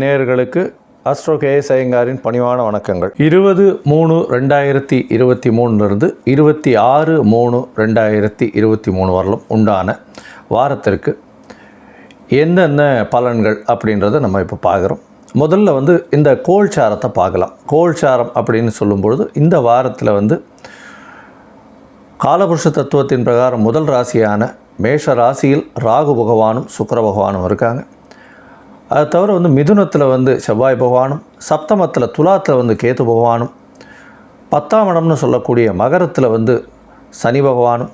நேயர்களுக்கு astro KS ஐயங்காரின் பணிவான வணக்கங்கள். இருபது மூணு ரெண்டாயிரத்தி இருபத்தி மூணுலேருந்து இருபத்தி ஆறு மூணு ரெண்டாயிரத்தி இருபத்தி மூணு வரலும் உண்டான வாரத்திற்கு என்னென்ன பலன்கள் அப்படின்றத நம்ம இப்போ பார்க்குறோம். முதல்ல வந்து இந்த கோல்சாரத்தை பார்க்கலாம். கோல்சாரம் அப்படின்னு சொல்லும்பொழுது இந்த வாரத்தில் வந்து காலபுருஷ தத்துவத்தின் பிரகாரம் முதல் ராசியான மேஷ ராசியில் ராகு பகவானும் சுக்கர பகவானும் இருக்காங்க. அது தவிர வந்து மிதுனத்தில் வந்து செவ்வாய் பகவானும் சப்தமத்தில் துலாத்தில் வந்து கேத்து பகவானும் பத்தாம் இடம்னு சொல்லக்கூடிய மகரத்தில் வந்து சனி பகவானும்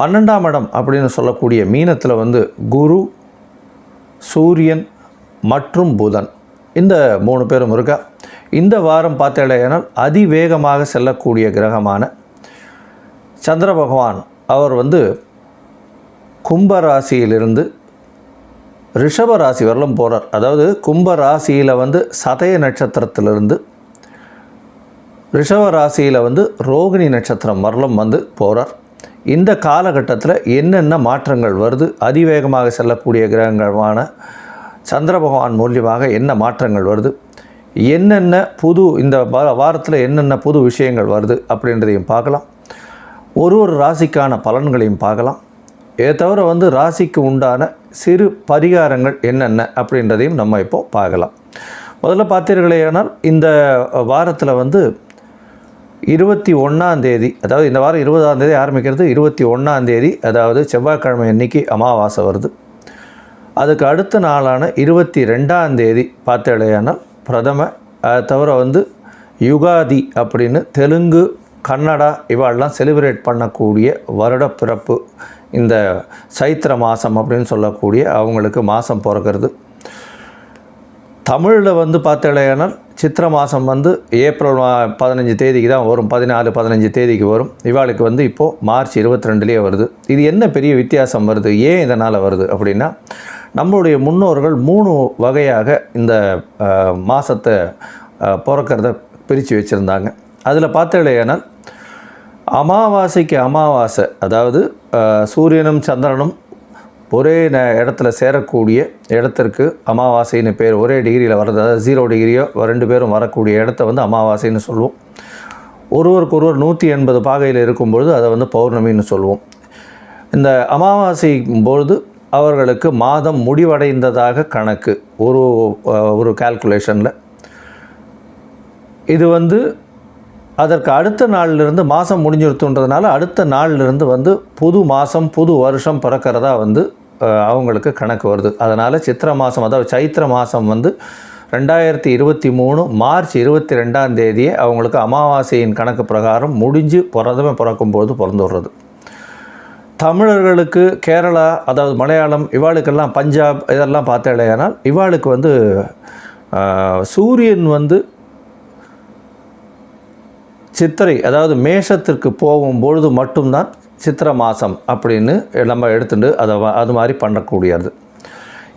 பன்னெண்டாம் இடம் அப்படின்னு சொல்லக்கூடிய மீனத்தில் வந்து குரு சூரியன் மற்றும் புதன். இந்த மூணு பேரும் இருக்கா. இந்த வாரம் பார்த்தேனால் அதிவேகமாக செல்லக்கூடிய கிரகமான சந்திர பகவான் அவர் வந்து கும்ப ராசியிலிருந்து ரிஷப ராசி வரலும் போகிறார் அதாவது கும்ப ராசியில் வந்து சதய நட்சத்திரத்திலிருந்து ரிஷப ராசியில் வந்து ரோகிணி நட்சத்திரம் வரலும் வந்து போகிறார் இந்த காலகட்டத்தில் என்னென்ன மாற்றங்கள் வருது? அதிவேகமாக செல்லக்கூடிய கிரகங்களான சந்திர பகவான் மூலியமாக என்ன மாற்றங்கள் வருது? என்னென்ன புது இந்த வாரத்தில் என்னென்ன புது விஷயங்கள் வருது அப்படின்றதையும் பார்க்கலாம். ஒரு ஒரு ராசிக்கான பலன்களையும் பார்க்கலாம். இதை தவிர வந்து ராசிக்கு உண்டான சிறு பரிகாரங்கள் என்னென்ன அப்படின்றதையும் நம்ம இப்போ பார்க்கலாம். முதல்ல பார்த்தீர்களேயானால் இந்த வாரத்தில் வந்து இருபத்தி ஒன்றாந்தேதி அதாவது இந்த வாரம் இருபதாம் தேதி ஆரம்பிக்கிறது இருபத்தி ஒன்றாந்தேதி அதாவது செவ்வாய்க்கிழமை அன்னைக்கு அமாவாசை வருது. அதுக்கு அடுத்த நாளான இருபத்தி ரெண்டாந்தேதி பார்த்தேடையானால் பிரதம அதை தவிர வந்து யுகாதி அப்படின்னு தெலுங்கு கன்னடா இவாளெலாம் செலிப்ரேட் பண்ணக்கூடிய வருட பிறப்பு இந்த சைத்திர மாதம் அப்படின்னு சொல்லக்கூடிய அவங்களுக்கு மாதம் பிறக்கிறது. தமிழில் வந்து பார்த்தேனால் சித்திர மாதம் வந்து ஏப்ரல் மா- பதினஞ்சு தேதிக்கு தான் வரும். பதினாலு பதினஞ்சு தேதிக்கு வரும். இவாளுக்கு வந்து இப்போது மார்ச் இருபத்தி ரெண்டுலேயே வருது. இது என்ன பெரிய வித்தியாசம் வருது? ஏன் இதனால் வருது அப்படின்னா நம்மளுடைய முன்னோர்கள் மூணு வகையாக இந்த மாதத்தை பிறக்கிறத பிரித்து வச்சுருந்தாங்க. அதில் பார்த்தேனால் அமாவாசைக்கு அமாவாசை அதாவது சூரியனும் சந்திரனும் ஒரே ந இடத்துல சேரக்கூடிய இடத்திற்கு அமாவாசைன்னு பேர் ஒரே டிகிரியில் வர்றது அதாவது ஜீரோ டிகிரியோ ரெண்டு பேரும் வரக்கூடிய இடத்த வந்து அமாவாசைன்னு சொல்லுவோம். ஒருவருக்கு ஒருவர் நூற்றி எண்பது பாகையில் இருக்கும்பொழுது அதை வந்து பௌர்ணமின்னு சொல்லுவோம். இந்த அமாவாசை பொழுது அவர்களுக்கு மாதம் முடிவடைந்ததாக கணக்கு ஒரு ஒரு கால்குலேஷனில் இது வந்து அதற்கு அடுத்த நாள்லேருந்து மாதம் முடிஞ்சிருத்துன்றதுனால அடுத்த நாள்லேருந்து வந்து புது மாதம் புது வருஷம் பிறக்கிறதா வந்து அவங்களுக்கு கணக்கு வருது. அதனால் சித்திர மாதம் அதாவது சைத்திர மாதம் வந்து ரெண்டாயிரத்தி இருபத்தி மூணு மார்ச் இருபத்தி ரெண்டாம் தேதியே அவங்களுக்கு அமாவாசையின் கணக்கு பிரகாரம் முடிஞ்சு பிறந்தமே பிறக்கும்போது பிறந்து விடுறது தமிழர்களுக்கு கேரளா அதாவது மலையாளம் இவாளுக்கெல்லாம் பஞ்சாப் இதெல்லாம் பார்த்தாலேயானால் இவாளுக்கு வந்து சூரியன் வந்து சித்திரை அதாவது மேஷத்திற்கு போகும் பொழுது மட்டும்தான் சித்திர மாதம் அப்படின்னு நம்ம எடுத்துட்டு அதை அது மாதிரி பண்ணக்கூடியது.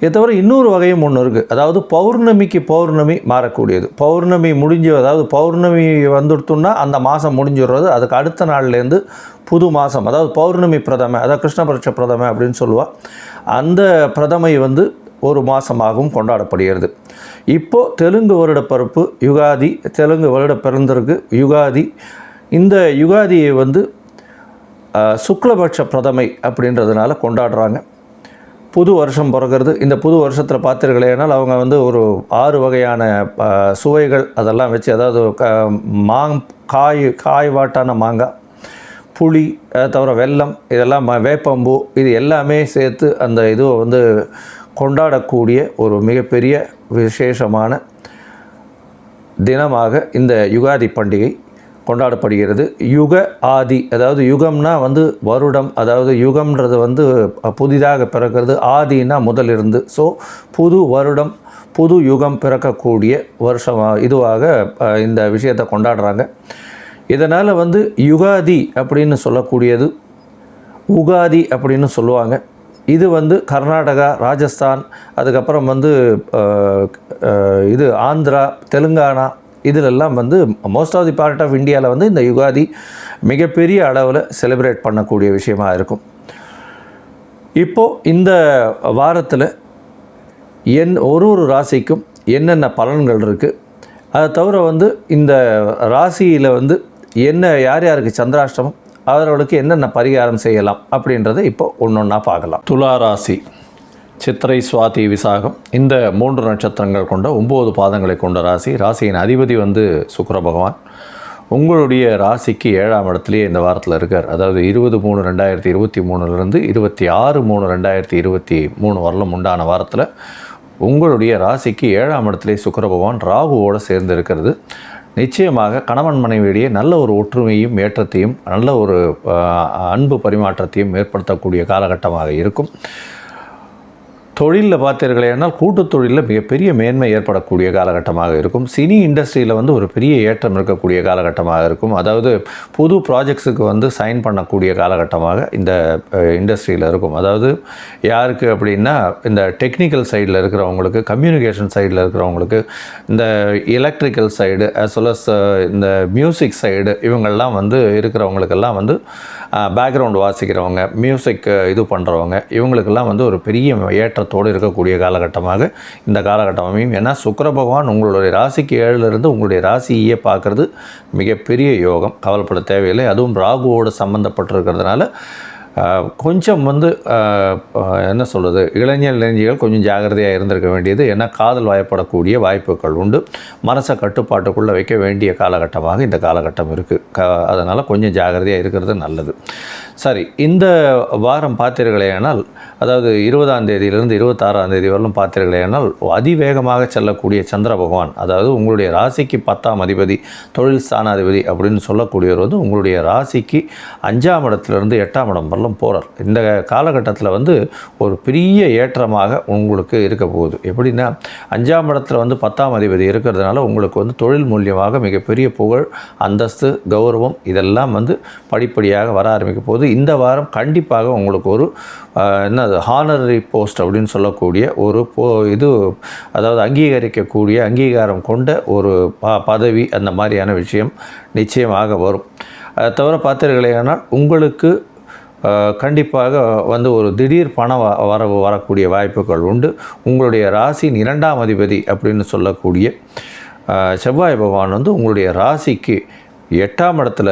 இதை தவிர இன்னொரு வகையும் ஒன்று இருக்குது அதாவது பௌர்ணமிக்கு பௌர்ணமி மாறக்கூடியது. பௌர்ணமி முடிஞ்சு அதாவது பௌர்ணமி வந்துடுத்துன்னா அந்த மாதம் முடிஞ்சிடுறது. அதுக்கு அடுத்த நாள்லேருந்து புது மாதம் அதாவது பௌர்ணமி பிரதமை அதாவது கிருஷ்ணபட்ச பிரதமை அப்படின்னு சொல்லுவாள் அந்த பிரதமை வந்து ஒரு மாதமாகவும் கொண்டாடப்படுகிறது. இப்போது தெலுங்கு வருட யுகாதி தெலுங்கு வருட பிறந்திருக்கு யுகாதி. இந்த யுகாதியை வந்து சுக்லபட்ச பிரதமை அப்படின்றதுனால கொண்டாடுறாங்க. புது வருஷம் பிறகுறது இந்த புது வருஷத்தில் பார்த்துருக்கலையானால் அவங்க வந்து ஒரு ஆறு வகையான சுவைகள் அதெல்லாம் வச்சு அதாவது க மாங் காய் காய் வாட்டான மாங்காய் புளி அதை தவிர வெல்லம் இதெல்லாம் ம- வேப்பம்பூ இது எல்லாமே சேர்த்து அந்த இதுவை வந்து கொண்டாடக்கூடிய ஒரு மிகப்பெரிய விசேஷமான தினமாக இந்த யுகாதி பண்டிகை கொண்டாடப்படுகிறது. யுக ஆதி அதாவது யுகம்னா வந்து வருடம் அதாவது யுகம்ன்றது வந்து புதிதாக பிறக்கிறது ஆதினா முதலிருந்து ஸோ புது வருடம் புது யுகம் பிறக்கக்கூடிய வருஷம் இதுவாக இந்த விஷயத்தை கொண்டாடுறாங்க. இதனால் வந்து யுகாதி அப்படின்னு சொல்லக்கூடியது உகாதி அப்படின்னு சொல்லுவாங்க. இது வந்து கர்நாடகா ராஜஸ்தான் அதுக்கப்புறம் வந்து இது ஆந்திரா தெலுங்கானா இதிலெல்லாம் வந்து most of the part of இந்தியாவில் வந்து இந்த யுகாதி மிகப்பெரிய அளவில் செலிப்ரேட் பண்ணக்கூடிய விஷயமா இருக்கும். இப்போது இந்த வாரத்தில் என் ஒரு ஒரு ராசிக்கும் என்னென்ன பலன்கள் இருக்குது அதை தவிர வந்து இந்த ராசியில் வந்து என்ன யார் யாருக்கு சந்திராஷ்டமம்? அவர்களுக்கு என்னென்ன பரிகாரம் செய்யலாம் அப்படின்றத இப்போ ஒன்று ஒன்றா பார்க்கலாம். துலா ராசி சித்திரை சுவாதி விசாகம் இந்த மூன்று நட்சத்திரங்கள் கொண்ட ஒம்பது பாதங்களை கொண்ட ராசி ராசியின் அதிபதி வந்து சுக்கர பகவான். உங்களுடைய ராசிக்கு ஏழாம் இடத்துலேயே இந்த வாரத்தில் இருக்கார். அதாவது இருபது மூணு ரெண்டாயிரத்தி இருபத்தி மூணுலேருந்து இருபத்தி ஆறு மூணு ரெண்டாயிரத்தி இருபத்தி மூணு வரலும் உண்டான வாரத்தில் உங்களுடைய ராசிக்கு ஏழாம் இடத்துலேயே சுக்கர பகவான் ராகுவோடு சேர்ந்து இருக்கிறது நிச்சயமாக கணவன் மனைவியிடையே நல்ல ஒரு ஒற்றுமையும் ஏற்றத்தையும் நல்ல ஒரு அன்பு பரிமாற்றத்தையும் ஏற்படுத்தக்கூடிய காலகட்டமாக இருக்கும். தொழிலில் பார்த்தீர்களேனால் கூட்டுத் தொழிலில் மிகப்பெரிய மேன்மை ஏற்படக்கூடிய காலகட்டமாக இருக்கும். சினி இண்டஸ்ட்ரியில் வந்து ஒரு பெரிய ஏற்றம் இருக்கக்கூடிய காலகட்டமாக இருக்கும். அதாவது புது ப்ராஜெக்ட்ஸுக்கு வந்து சைன் பண்ணக்கூடிய காலகட்டமாக இந்த இண்டஸ்ட்ரியில் இருக்கும். அதாவது யாருக்கு அப்படின்னா இந்த டெக்னிக்கல் சைடில் இருக்கிறவங்களுக்கு கம்யூனிகேஷன் சைடில் இருக்கிறவங்களுக்கு இந்த electrical side as well as இந்த மியூசிக் சைடு இவங்கள்லாம் வந்து இருக்கிறவங்களுக்கெல்லாம் வந்து பேக்ரவுண்ட் வாசிக்கிறவங்க மியூசிக் இது பண்ணுறவங்க இவங்களுக்கெல்லாம் வந்து ஒரு பெரிய பலத்தோடு இருக்கக்கூடிய காலகட்டமாக இந்த காலகட்டம் அமையும் ஏன்னா சுக்கர பகவான் உங்களுடைய ராசிக்கு ஏழுலேருந்து உங்களுடைய ராசியே பார்க்குறது மிகப்பெரிய யோகம். கவலைப்பட தேவையில்லை. அதுவும் ராகுவோடு சம்மந்தப்பட்டிருக்கிறதுனால கொஞ்சம் வந்து என்ன சொல்கிறது இளைஞர் இளைஞர்கள் கொஞ்சம் ஜாகிரதையாக இருந்திருக்க வேண்டியது. ஏன்னா காதல் வாய்ப்படக்கூடிய வாய்ப்புகள் உண்டு. மனசை கட்டுப்பாட்டுக்குள்ளே வைக்க வேண்டிய காலகட்டமாக இந்த காலகட்டம் இருக்குது க அதனால் கொஞ்சம் ஜாகிரதையாக இருக்கிறது நல்லது. சரி இந்த வாரம் பார்த்தீர்களேயானால் அதாவது இருபதாம் தேதியிலிருந்து இருபத்தாறாம் தேதி வரலும் பார்த்தீர்களேயானால் அதிவேகமாக செல்லக்கூடிய சந்திர பகவான் அதாவது உங்களுடைய ராசிக்கு பத்தாம் அதிபதி தொழில் ஸ்தானாதிபதி அப்படின்னு சொல்லக்கூடியவர் வந்து உங்களுடைய ராசிக்கு அஞ்சாம் இடத்துலேருந்து எட்டாம் இடம் வரலும் போகிறார் இந்த காலகட்டத்தில் வந்து ஒரு பெரிய ஏற்றமாக உங்களுக்கு இருக்க போகுது. எப்படின்னா அஞ்சாம் இடத்துல வந்து பத்தாம் அதிபதி இருக்கிறதுனால உங்களுக்கு வந்து தொழில் மூலியமாக மிகப்பெரிய புகழ் அந்தஸ்து கௌரவம் இதெல்லாம் வந்து படிப்படியாக வர ஆரம்பிக்க போகுது. இந்த வாரம் கண்டிப்பாக உங்களுக்கு ஒரு என்னது ஹானரரி போஸ்ட் அப்படின்னு சொல்லக்கூடிய ஒரு போ இது அதாவது அங்கீகரிக்கக்கூடிய அங்கீகாரம் கொண்ட ஒரு ப பதவி அந்த மாதிரியான விஷயம் நிச்சயமாக வரும். அதை தவிர பார்த்தீர்களேனால் உங்களுக்கு கண்டிப்பாக வந்து ஒரு திடீர் பண வ- வரவு வரக்கூடிய வாய்ப்புகள் உண்டு. உங்களுடைய ராசியின் இரண்டாம் அதிபதி அப்படின்னு சொல்லக்கூடிய செவ்வாய் பகவான் வந்து உங்களுடைய ராசிக்கு எட்டாம் இடத்துல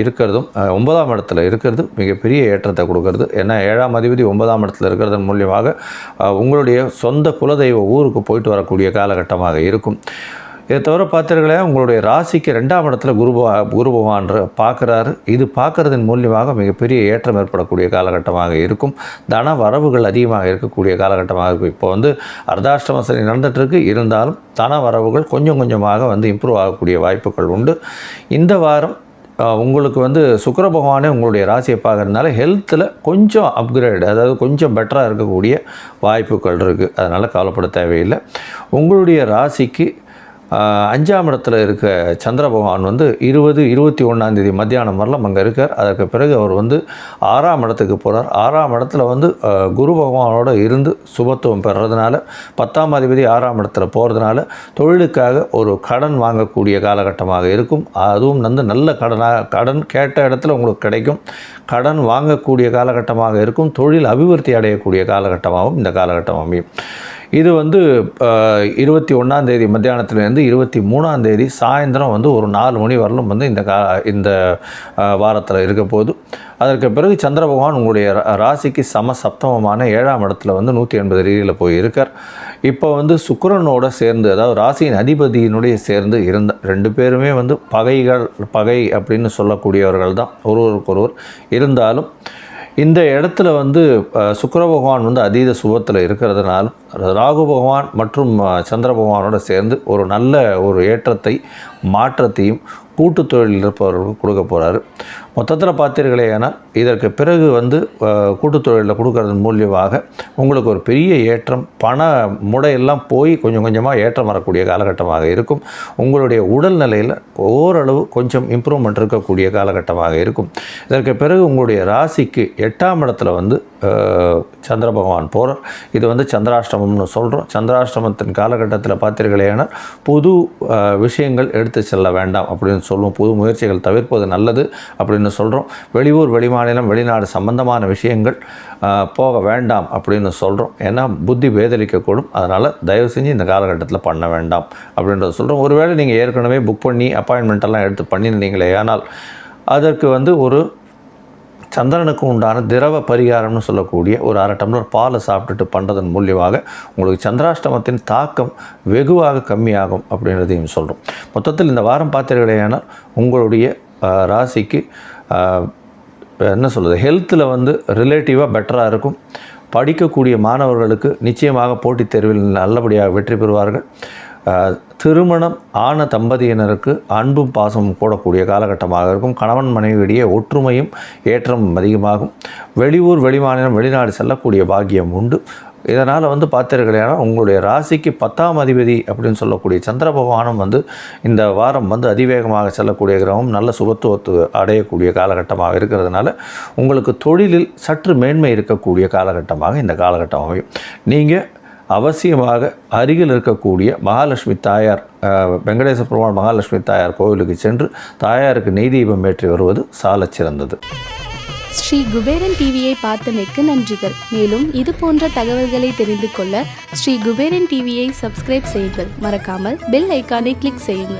இருக்கிறதும் ஒன்பதாம் இடத்துல இருக்கிறது மிகப்பெரிய ஏற்றத்தை கொடுக்கறது. ஏன்னா ஏழாம் அதிபதி ஒன்பதாம் இடத்துல இருக்கிறதன் மூலியமாக உங்களுடைய சொந்த குலதெய்வ ஊருக்கு போயிட்டு வரக்கூடிய காலகட்டமாக இருக்கும். இதை தவிர பார்த்தீர்களே உங்களுடைய ராசிக்கு ரெண்டாம் இடத்துல குரு பகவா- குரு பகவான் பார்க்குறாரு. இது பார்க்குறதன் மூலியமாக மிகப்பெரிய ஏற்றம் ஏற்படக்கூடிய காலகட்டமாக இருக்கும். தன வரவுகள் அதிகமாக இருக்கக்கூடிய காலகட்டமாக இருக்கும். இப்போ வந்து அர்த்தாஷ்டம சனி நடந்துகிட்ருக்கு இருந்தாலும் தன வரவுகள் கொஞ்சம் கொஞ்சமாக வந்து இம்ப்ரூவ் ஆகக்கூடிய வாய்ப்புகள் உண்டு. இந்த வாரம் உங்களுக்கு வந்து சுக்கர பகவானே உங்களுடைய ராசியை பார்க்குறதுனால ஹெல்த்தில் கொஞ்சம் அப்கிரேட் அதாவது கொஞ்சம் பெட்டராக இருக்கக்கூடிய வாய்ப்புகள் இருக்குது அதனால் கவலைப்பட தேவையில்லை. உங்களுடைய ராசிக்கு அஞ்சாம் இடத்துல இருக்க சந்திர பகவான் வந்து இருபது இருபத்தி ஒன்றாந்தேதி மத்தியானம் வரலாம். அங்கே இருக்கார். அதற்கு பிறகு அவர் வந்து ஆறாம் இடத்துக்கு போகிறார் ஆறாம் இடத்துல வந்து குரு பகவானோட இருந்து சுபத்துவம் பெறதுனால பத்தாம் அதிபதி ஆறாம் இடத்துல போகிறதுனால தொழிலுக்காக ஒரு கடன் வாங்கக்கூடிய காலகட்டமாக இருக்கும். அதுவும் வந்து நல்ல கடனாக கடன் கேட்ட இடத்துல உங்களுக்கு கிடைக்கும். கடன் வாங்கக்கூடிய காலகட்டமாக இருக்கும். தொழில் அபிவிருத்தி அடையக்கூடிய காலகட்டமாகவும் இந்த காலகட்டம் அமையும். இது வந்து இருபத்தி ஒன்றாம் தேதி மத்தியானத்துலேருந்து இருபத்தி மூணாந்தேதி சாயந்தரம் வந்து ஒரு நாலு மணி வரலும் வந்து இந்த கா இந்த வாரத்தில் இருக்க போகுது அதற்கு பிறகு சந்திர பகவான் உங்களுடைய ரா- ராசிக்கு சம சப்தமமான ஏழாம் இடத்துல வந்து நூற்றி எண்பது டிகிரியில் போய் இருக்கார் இப்போ வந்து சுக்கரனோட சேர்ந்து அதாவது ராசியின் அதிபதியினுடைய சேர்ந்து இருந்த ரெண்டு பேருமே வந்து பகைகள் பகை அப்படின்னு சொல்லக்கூடியவர்கள் தான். ஒருவருக்கொருவர் இருந்தாலும் இந்த இடத்துல வந்து சுக்கர பகவான் வந்து அதீத சுபத்தில் இருக்கிறதுனாலும் ராகு பகவான் மற்றும் சந்திர பகவானோட சேர்ந்து ஒரு நல்ல ஒரு ஏற்றத்தை மாற்றத்தையும் கூட்டு தொழிலில் இருப்பவர்களுக்கு கொடுக்க போகிறாரு மொத்தத்தில் பார்த்தீர்களே ஆனால் இதற்கு பிறகு வந்து கூட்டு தொழிலில் கொடுக்கறதன் மூலியமாக உங்களுக்கு ஒரு பெரிய ஏற்றம் பண முடையெல்லாம் போய் கொஞ்சம் கொஞ்சமாக ஏற்றம் வரக்கூடிய காலகட்டமாக இருக்கும். உங்களுடைய உடல்நிலையில் ஓரளவு கொஞ்சம் இம்ப்ரூவ்மெண்ட் இருக்கக்கூடிய காலகட்டமாக இருக்கும். இதற்கு பிறகு உங்களுடைய ராசிக்கு எட்டாம் இடத்துல வந்து சந்திர பகவான் போகிறார் இது வந்து சந்திராஷ்டம் சந்திராஷ்டமம்னு சொல்கிறோம் சந்திராஷ்டமத்தின் காலகட்டத்தில் பார்த்தீர்களேனால் புது விஷயங்கள் எடுத்து செல்ல வேண்டாம் அப்படின்னு சொல்லுவோம். புது முயற்சிகள் தவிர்ப்பது நல்லது அப்படின்னு சொல்கிறோம் வெளியூர் வெளிமாநிலம் வெளிநாடு சம்பந்தமான விஷயங்கள் போக வேண்டாம் அப்படின்னு சொல்கிறோம் ஏன்னா புத்தி வேதளிக்கக்கூடும் அதனால் தயவு செஞ்சு இந்த காலகட்டத்தில் பண்ண வேண்டாம் அப்படின்றத சொல்கிறோம் ஒருவேளை நீங்கள் ஏற்கனவே புக் பண்ணி அப்பாயின்மெண்ட்டெல்லாம் எடுத்து பண்ணியிருந்தீங்களே ஆனால் அதற்கு வந்து ஒரு சந்திரனுக்கு உண்டான திரவ பரிகாரம்னு சொல்லக்கூடிய ஒரு அரை டம்ளர் பாலை சாப்பிட்டுட்டு பண்ணுறதன் மூலியமாக உங்களுக்கு சந்திராஷ்டமத்தின் தாக்கம் வெகுவாக கம்மியாகும் அப்படின்றதையும் சொல்கிறோம் மொத்தத்தில் இந்த வாரம் பார்த்தீர்களேனால் உங்களுடைய ராசிக்கு என்ன சொல்கிறது ஹெல்த்தில் வந்து ரிலேட்டிவாக பெட்டராக இருக்கும். படிக்கக்கூடிய மாணவர்களுக்கு நிச்சயமாக போட்டித் தேர்வில் நல்லபடியாக வெற்றி பெறுவார்கள். திருமணம் ஆன தம்பதியினருக்கு அன்பும் பாசமும் கூடக்கூடிய காலகட்டமாக இருக்கும். கணவன் மனைவியிடையே ஒற்றுமையும் ஏற்றமும் அதிகமாகும். வெளியூர் வெளிமாநிலம் வெளிநாடு செல்லக்கூடிய பாக்கியம் உண்டு. இதனால் வந்து பார்த்தீர்களேனா உங்களுடைய ராசிக்கு பத்தாம் அதிபதி அப்படின்னு சொல்லக்கூடிய சந்திர பகவானும் வந்து இந்த வாரம் வந்து அதிவேகமாக செல்லக்கூடிய கிரகம் நல்ல சுபத்துவத்து அடையக்கூடிய காலகட்டமாக இருக்கிறதுனால உங்களுக்கு தொழிலில் சற்று மேன்மை இருக்கக்கூடிய காலகட்டமாக இந்த காலகட்டம் அமையும். நீங்கள் அவசியமாக அருகில் இருக்கக்கூடிய மகாலட்சுமி தாயார் அஹ், வெங்கடேச பெருமாள் மகாலட்சுமி தாயார் கோவிலுக்கு சென்று தாயாருக்கு நெய் தீபம் ஏற்றி வருவது சாலச் சிறந்தது. ஸ்ரீ குபேரன் டிவியை பார்த்தமைக்கு நன்றிகள். மேலும் இது போன்ற தகவல்களை தெரிந்து கொள்ள ஸ்ரீ குபேரன் டிவியை சப்ஸ்கிரைப் செய்யுங்கள். மறக்காமல் பெல் ஐக்கானை கிளிக் செய்யுங்கள்.